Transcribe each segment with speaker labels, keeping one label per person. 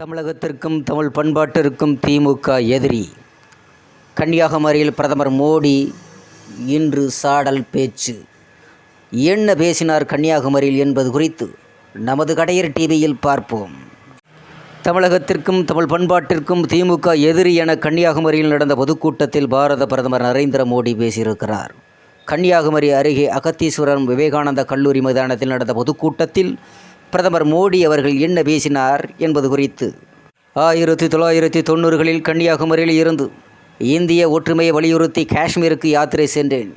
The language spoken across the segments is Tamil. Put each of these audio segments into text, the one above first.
Speaker 1: தமிழகத்திற்கும் தமிழ் பண்பாட்டிற்கும் திமுக எதிரி. கன்னியாகுமரியில் பிரதமர் மோடி இன்று சாடல் பேச்சு. என்ன பேசினார் கன்னியாகுமரியில் என்பது குறித்து நமது கடையர் டிவியில் பார்ப்போம். தமிழகத்திற்கும் தமிழ் பண்பாட்டிற்கும் திமுக எதிரி என கன்னியாகுமரியில் நடந்த பொதுக்கூட்டத்தில் பாரத பிரதமர் நரேந்திர மோடி பேசியிருக்கிறார். கன்னியாகுமரி அருகே அகத்தீஸ்வரம் விவேகானந்தா கல்லூரி மைதானத்தில் நடந்த பொதுக்கூட்டத்தில் பிரதமர் மோடி அவர்கள் என்ன பேசினார் என்பது குறித்து. ஆயிரத்தி தொள்ளாயிரத்தி தொண்ணூறுகளில் கன்னியாகுமரியில் இருந்து இந்திய ஒற்றுமையை வலியுறுத்தி காஷ்மீருக்கு யாத்திரை சென்றேன்.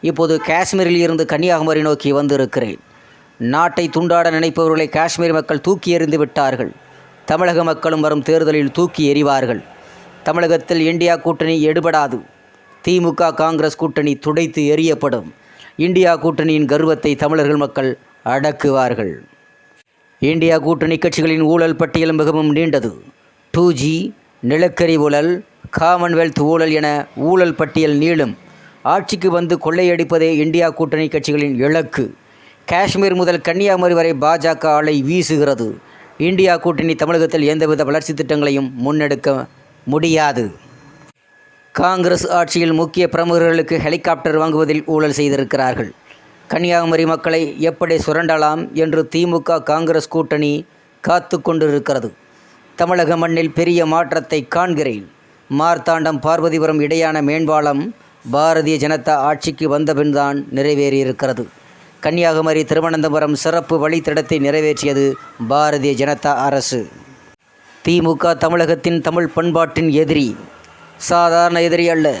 Speaker 1: இப்போது காஷ்மீரில் இருந்து கன்னியாகுமரி நோக்கி வந்திருக்கிறேன். நாட்டை துண்டாட நினைப்பவர்களை காஷ்மீர் மக்கள் தூக்கி எறிந்து விட்டார்கள். தமிழக மக்களும் வரும் தேர்தலில் தூக்கி எறிவார்கள். தமிழகத்தில் இந்தியா கூட்டணி எடுபடாது. திமுக காங்கிரஸ் கூட்டணி துடைத்து எறியப்படும். இந்தியா கூட்டணியின் கர்வத்தை தமிழர்கள் மக்கள் அடக்குவார்கள். இந்தியா கூட்டணி கட்சிகளின் ஊழல் பட்டியல் மிகவும் நீண்டது. டூ ஜி நிலக்கரி ஊழல் காமன்வெல்த் ஊழல் என ஊழல் பட்டியல் நீளும். ஆட்சிக்கு வந்து கொள்ளையடிப்பதே இந்தியா கூட்டணி கட்சிகளின் இலக்கு. காஷ்மீர் முதல் கன்னியாகுமரி வரை பாஜக ஆலை வீசுகிறது. இந்தியா கூட்டணி தமிழகத்தில் எந்தவித வளர்ச்சி திட்டங்களையும் முன்னெடுக்க முடியாது. காங்கிரஸ் ஆட்சியில் முக்கிய பிரமுகர்களுக்கு ஹெலிகாப்டர் வாங்குவதில் ஊழல் செய்திருக்கிறார்கள். கன்னியாகுமரி மக்களை எப்படி சுரண்டலாம் என்று திமுக காங்கிரஸ் கூட்டணி காத்து கொண்டிருக்கிறது. தமிழக மண்ணில் பெரிய மாற்றத்தை காண்கிறேன். மார்த்தாண்டம் பார்வதிபுரம் இடையான மேம்பாலம் பாரதிய ஜனதா ஆட்சிக்கு வந்தபின்தான் நிறைவேறியிருக்கிறது. கன்னியாகுமரி திருவனந்தபுரம் சிறப்பு வழித்தடத்தை நிறைவேற்றியது பாரதிய ஜனதா அரசு. திமுக தமிழகத்தின் தமிழ் பண்பாட்டின் எதிரி. சாதாரண எதிரி அல்ல.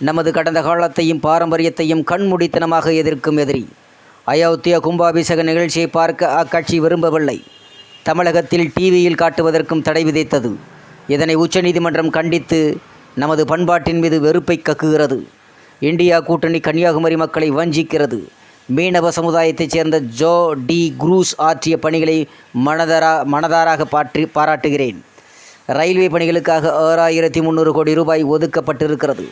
Speaker 1: நமது கடந்த காலத்தையும் பாரம்பரியத்தையும் கண்மூடித்தனமாக எதிர்க்கும் எதிரி. அயோத்திய கும்பாபிஷேக நிகழ்ச்சியை பார்க்க அக்கட்சி விரும்பவில்லை. தமிழகத்தில் டிவியில் காட்டுவதற்கும் தடை விதித்தது. இதனை உச்சநீதிமன்றம் கண்டித்து நமது பண்பாட்டின் மீது வெறுப்பை கக்குகிறது. இந்தியா கூட்டணி கன்னியாகுமரி மக்களை வஞ்சிக்கிறது. மீனவ சமுதாயத்தைச் சேர்ந்த ஜோ டி குரூஸ் ஆற்றிய பணிகளை மனதாரா மனதாராக பாற்றி பாராட்டுகிறேன். ரயில்வே பணிகளுக்காக ஆறாயிரத்தி முந்நூறு கோடி ரூபாய் ஒதுக்கப்பட்டிருக்கிறது.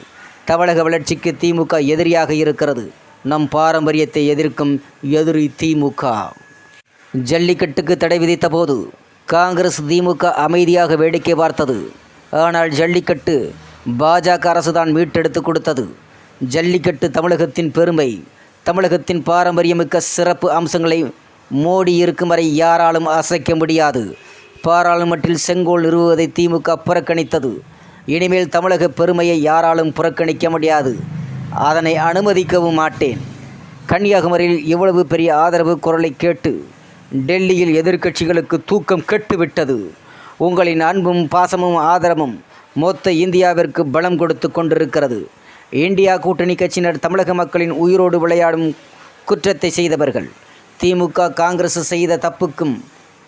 Speaker 1: தமிழக வளர்ச்சிக்கு திமுக எதிரியாக இருக்கிறது. நம் பாரம்பரியத்தை எதிர்க்கும் எதிரி திமுக. ஜல்லிக்கட்டுக்கு தடை விதித்த போது காங்கிரஸ் திமுக அமைதியாக வேடிக்கை பார்த்தது. ஆனால் ஜல்லிக்கட்டு பாஜக அரசுதான் மீட்டெடுத்து கொடுத்தது. ஜல்லிக்கட்டு தமிழகத்தின் பெருமை தமிழகத்தின் பாரம்பரியமிக்க சிறப்பு அம்சங்களை மோடி இருக்கும் வரை யாராலும் அசைக்க முடியாது. பாராளுமன்றில் செங்கோல் நிறுவுவதை திமுக புறக்கணித்தது. இனிமேல் தமிழக பெருமையை யாராலும் புறக்கணிக்க முடியாது. அதனை அனுமதிக்கவும் மாட்டேன். கன்னியாகுமரியில் இவ்வளவு பெரிய ஆதரவு குரலை கேட்டு டெல்லியில் எதிர்க்கட்சிகளுக்கு தூக்கம் கெட்டுவிட்டது. உங்களின் அன்பும் பாசமும் ஆதரவும் மொத்த இந்தியாவிற்கு பலம் கொடுத்து கொண்டிருக்கிறது. இந்தியா கூட்டணி கட்சியினர் தமிழக மக்களின் உயிரோடு விளையாடும் குற்றத்தை செய்தவர்கள். திமுக காங்கிரஸ் செய்த தப்புக்கும்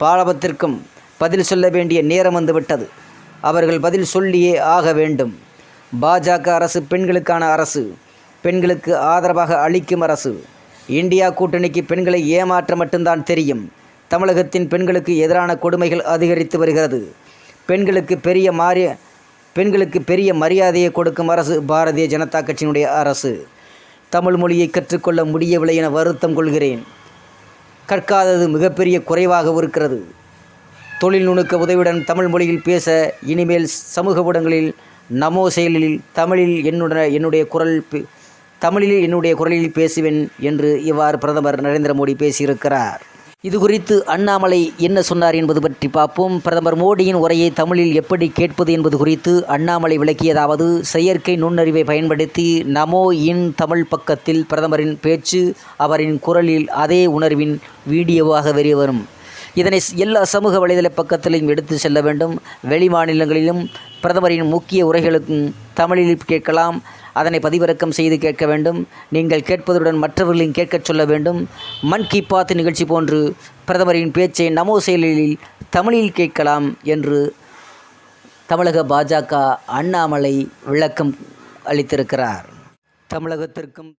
Speaker 1: பாலபத்திற்கும் பதில் சொல்ல வேண்டிய நேரம் வந்துவிட்டது அவர்கள் பதில் சொல்லியே ஆக வேண்டும். பாஜக அரசு பெண்களுக்கான அரசு பெண்களுக்கு ஆதரவாக அளிக்கும் அரசு. இந்தியா கூட்டணிக்கு பெண்களை ஏமாற்ற மட்டும்தான் தெரியும். தமிழகத்தின் பெண்களுக்கு எதிரான கொடுமைகள் அதிகரித்து வருகிறது. பெண்களுக்கு பெரிய மாறிய பெண்களுக்கு பெரிய மரியாதையை கொடுக்கும் அரசு பாரதிய ஜனதா கட்சியினுடைய அரசு. தமிழ் மொழியை கற்றுக்கொள்ள முடியவில்லை என வருத்தம் கொள்கிறேன். கற்காதது மிகப்பெரிய குறைவாக இருக்கிறது. தொழில் நுணுக்க உதவியுடன் தமிழ் மொழியில் பேச இனிமேல் சமூக ஊடகங்களில் நமோ செயலில் தமிழில் என்னுடன என்னுடைய குரல் தமிழில் என்னுடைய குரலில் பேசுவேன் என்று இவ்வாறு பிரதமர் நரேந்திர மோடி பேசியிருக்கிறார். இது குறித்து அண்ணாமலை என்ன சொன்னார் என்பது பற்றி பார்ப்போம். பிரதமர் மோடியின் உரையை தமிழில் எப்படி கேட்பது என்பது குறித்து அண்ணாமலை விளக்கியதாவது செயற்கை நுண்ணறிவை பயன்படுத்தி நமோ இன் தமிழ் பக்கத்தில் பிரதமரின் பேச்சு அவரின் குரலில் அதே உணர்வின் வீடியோவாக வெளிவரும். இதனை எல்லா சமூக வலைதள பக்கத்திலையும் எடுத்து செல்ல வேண்டும். வெளி மாநிலங்களிலும் பிரதமரின் முக்கிய உரைகளுக்கும் தமிழில் கேட்கலாம். அதனை பதிவிறக்கம் செய்து கேட்க வேண்டும். நீங்கள் கேட்பதுடன் மற்றவர்களையும் கேட்கச் சொல்ல வேண்டும். மன் கி பாத் நிகழ்ச்சி போன்று பிரதமரின் பேச்சை நமோ செயலில் தமிழில் கேட்கலாம் என்று தமிழக பாஜக அண்ணாமலை விளக்கம் அளித்திருக்கிறார். தமிழகத்திற்கும்